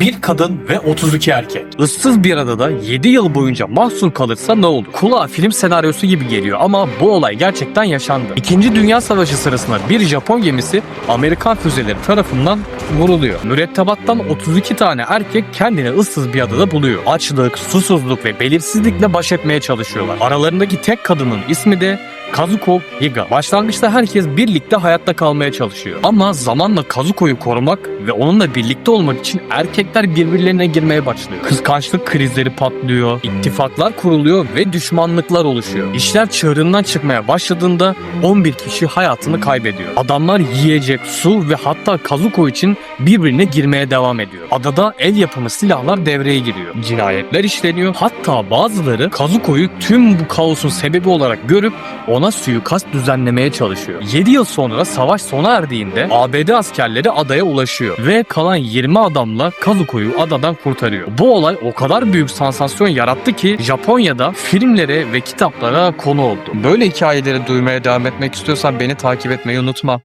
bir kadın ve 32 erkek. Issız bir adada 7 yıl boyunca mahsur kalırsa ne olur? Kulağa film senaryosu gibi geliyor ama bu olay gerçekten yaşandı. İkinci Dünya Savaşı sırasında bir Japon gemisi Amerikan füzeleri tarafından vuruluyor. Mürettebattan 32 tane erkek kendini ıssız bir adada buluyor. Açlık, susuzluk ve belirsizlikle baş etmeye çalışıyorlar. Aralarındaki tek kadının ismi de Kazuko Higa. Başlangıçta herkes birlikte hayatta kalmaya çalışıyor. Ama zamanla Kazuko'yu korumak ve onunla birlikte olmak için erkekler birbirlerine girmeye başlıyor. Kıskançlık krizleri patlıyor, ittifaklar kuruluyor ve düşmanlıklar oluşuyor. İşler çığırından çıkmaya başladığında 11 kişi hayatını kaybediyor. Adamlar yiyecek, su ve hatta Kazuko için birbirine girmeye devam ediyor. Adada el yapımı silahlar devreye giriyor. Cinayetler işleniyor. Hatta bazıları Kazuko'yu tüm bu kaosun sebebi olarak görüp ona suikast düzenlemeye çalışıyor. 7 yıl sonra savaş sona erdiğinde ABD askerleri adaya ulaşıyor ve kalan 20 adamla Kazuko'yu adadan kurtarıyor. Bu olay o kadar büyük sansasyon yarattı ki Japonya'da filmlere ve kitaplara konu oldu. Böyle hikayeleri duymaya devam etmek istiyorsan beni takip etmeyi unutma.